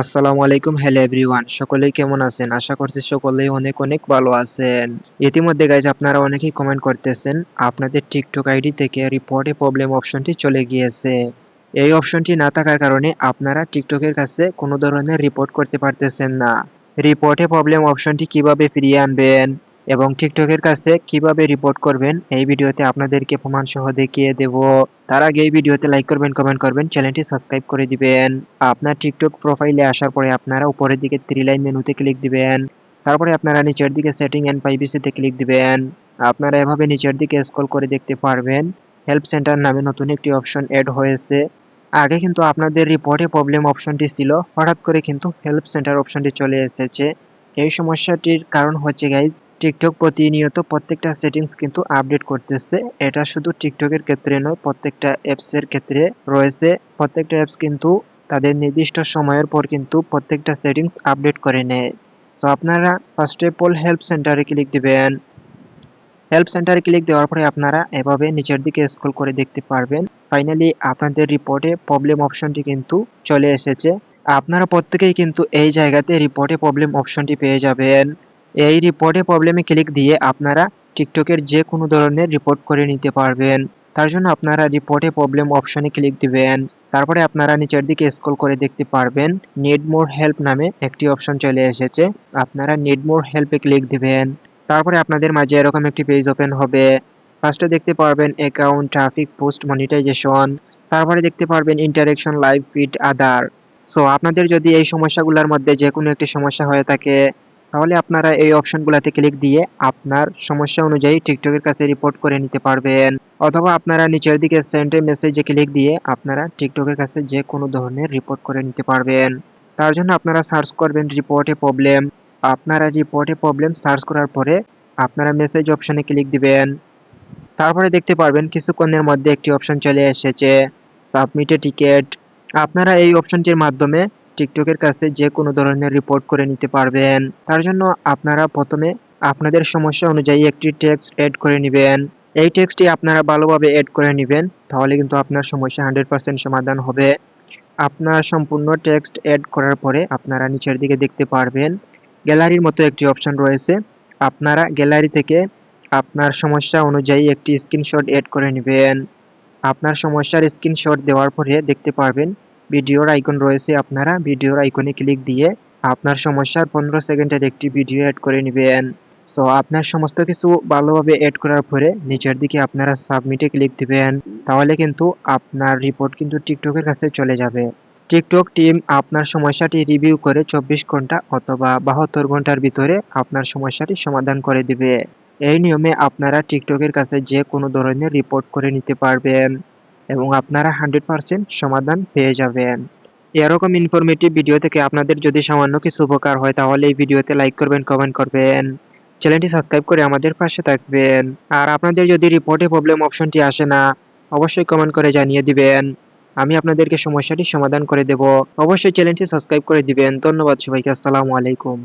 আসসালামু আলাইকুম, hello everyone. সকলেই কেমন আছেন? আশা করছি সকলেই অনেক অনেক ভালো আছেন। ইতিমধ্যে গাইজ আপনারা অনেকেই কমেন্ট করতেছেন, আপনাদের টিকটক আইডি থেকে রিপোর্টে প্রবলেম অপশনটি চলে গিয়েছে। এই অপশনটি না থাকার কারণে আপনারা টিকটকের কাছে কোনো ধরনের রিপোর্ট করতে পারতেছেন না। রিপোর্টে প্রবলেম অপশনটি কীভাবে ফিরিয়ে আনবেন? এবং টিকটকের কাছে কীভাবে রিপোর্ট করবেন, এই ভিডিওতে আপনাদেরকে প্রমাণ সহ দেখিয়ে দেব। তার আগে এই ভিডিওতে লাইক করবেন কমেন্ট করবেন চ্যানেলটি সাবস্ক্রাইব করে দিবেন। আপনার টিকটক প্রোফাইলে আসার পরে আপনারা উপরের দিকে থ্রি লাইন মেনুতে ক্লিক দিবেন। তারপরে আপনারা নিচের দিকে সেটিং এন্ড প্রাইভেসিতে ক্লিক দিবেন। আপনারা এভাবে নিচের দিকে স্ক্রল করে দেখতে পারবেন। হেল্প সেন্টার নামে নতুন একটি অপশন অ্যাড হয়েছে। আগে কিন্তু আপনাদের রিপোর্টে প্রবলেম অপশনটি ছিল। হঠাৎ করে কিন্তু হেল্প সেন্টার অপশনটি চলে এসেছে। এই সমস্যাটির কারণ হচ্ছে গাইজ টিকটক প্রতিনিয়ত প্রত্যেকটা সেটিংস কিন্তু আপডেট করতেছে। এটা শুধু টিকটকের ক্ষেত্রে নয়, প্রত্যেকটা অ্যাপসের ক্ষেত্রে রয়েছে। প্রত্যেকটা অ্যাপস কিন্তু তাদের নির্দিষ্ট সময়ের পর কিন্তু প্রত্যেকটা সেটিংস আপডেট করে নেয়। সো আপনারা ফার্স্ট অফ অল হেল্প সেন্টারে ক্লিক দিবেন। হেল্প সেন্টারে ক্লিক দেওয়ার পরে আপনারা এভাবে নিচের দিকে স্ক্রল করে দেখতে পারবেন। ফাইনালি আপনাদের রিপোর্টে প্রবলেম অপশনটি কিন্তু চলে এসেছে। আপনারা প্রত্যেকেই কিন্তু এই জায়গাতে রিপোর্টে প্রবলেম অপশনটি পেয়ে যাবেন। এই রিপোর্টে প্রবলেমে ক্লিক দিয়ে আপনারা টিকটকের যে কোনো ধরনের রিপোর্ট করে নিতে পারবেন। তার জন্য আপনারা রিপোর্টে প্রবলেম অপশনে ক্লিক দিবেন। তারপরে আপনারা নিচের দিকে স্ক্রল করে দেখতে পারবেন। নিড মোর হেল্প নামে একটি অপশন চলে এসেছে। আপনারা নিড মোর হেল্পে ক্লিক দিবেন। তারপরে আপনাদের মাঝে এরকম একটি পেজ ওপেন হবে। ফার্স্টে দেখতে পারবেন অ্যাকাউন্ট ট্রাফিক পোস্ট মনিটাইজেশন তারপরে দেখতে পারবেন interaction live feed other so আপনাদের যদি এই সমস্যাগুলোর মধ্যে যে কোনো একটি সমস্যা হয়ে থাকে তাহলে আপনারা এই অপশনগুলোতে ক্লিক দিয়ে আপনার সমস্যা অনুযায়ী টিকটকের কাছে রিপোর্ট করে নিতে পারবেন। অথবা আপনারা নিচের দিকে সেন্ড এ মেসেজে ক্লিক দিয়ে আপনারা টিকটকের কাছে যে কোনো ধরনের রিপোর্ট করে নিতে পারবেন। তার জন্য আপনারা সার্চ করবেন রিপোর্টে প্রবলেম আপনারা রিপোর্টে প্রবলেম সার্চ করার পরে আপনারা মেসেজ অপশনে ক্লিক দিবেন। তারপরে দেখতে পারবেন কিছুক্ষণের মধ্যে একটি অপশন চলে এসেছে সাবমিটে টিকেট আপনারা এই অপশনটির মাধ্যমে টিকটকের কাছে যে কোনো ধরনের রিপোর্ট করে নিতে পারবেন। তার জন্য আপনারা প্রথমে আপনাদের সমস্যা অনুযায়ী একটি টেক্সট এড করে নেবেন। এই টেক্সটটি আপনারা ভালোভাবে এড করে নেবেন, তাহলে কিন্তু আপনার সমস্যা হান্ড্রেড পার্সেন্ট সমাধান হবে। আপনার সম্পূর্ণ টেক্সট এড করার পরে আপনারা নিচের দিকে দেখতে পারবেন গ্যালারির মতো একটি অপশন রয়েছে। আপনারা গ্যালারি থেকে আপনার সমস্যা অনুযায়ী একটি স্ক্রিনশট এড করে নেবেন। আপনার সমস্যার স্ক্রিনশট দেওয়ার পরে দেখতে পারবেন ভিডিওর আইকন রয়েছে আপনারা, ভিডিওর আইকনে ক্লিক দিয়ে আপনার সমস্যার পনেরো সেকেন্ডের একটি ভিডিও অ্যাড করে নেবেন। সো আপনার সমস্ত কিছু ভালোভাবে অ্যাড করার পরে নিচের দিকে আপনারা সাবমিটে ক্লিক দিবেন। তাহলে কিন্তু আপনার রিপোর্ট কিন্তু টিকটকের কাছে চলে যাবে। টিকটক টিম আপনার সমস্যাটি রিভিউ করে চব্বিশ ঘণ্টা অথবা বাহাত্তর ঘণ্টার ভিতরে আপনার সমস্যাটি সমাধান করে দিবে। এই নিয়মে আপনারা টিকটকের কাছে যে কোনো ধরনের রিপোর্ট করে নিতে পারবেন। এবং আপনারা হান্ড্রেড পার্সেন্ট সমাধান পেয়ে যাবেন। এরকম ইনফরমেটিভ ভিডিও থেকে আপনাদের যদি সামান্য কিছু উপকার হয়, তাহলে এই ভিডিওতে লাইক করবেন কমেন্ট করবেন। চ্যানেলটি সাবস্ক্রাইব করে আমাদের পাশে থাকবেন। আর আপনাদের যদি রিপোর্টে প্রবলেম অপশনটি আসে না, অবশ্যই কমেন্ট করে জানিয়ে দিবেন। আমি আপনাদেরকে সমস্যাটি সমাধান করে দেব। অবশ্যই চ্যানেলটি সাবস্ক্রাইব করে দিবেন। ধন্যবাদ সবাইকে। আসসালামু আলাইকুম।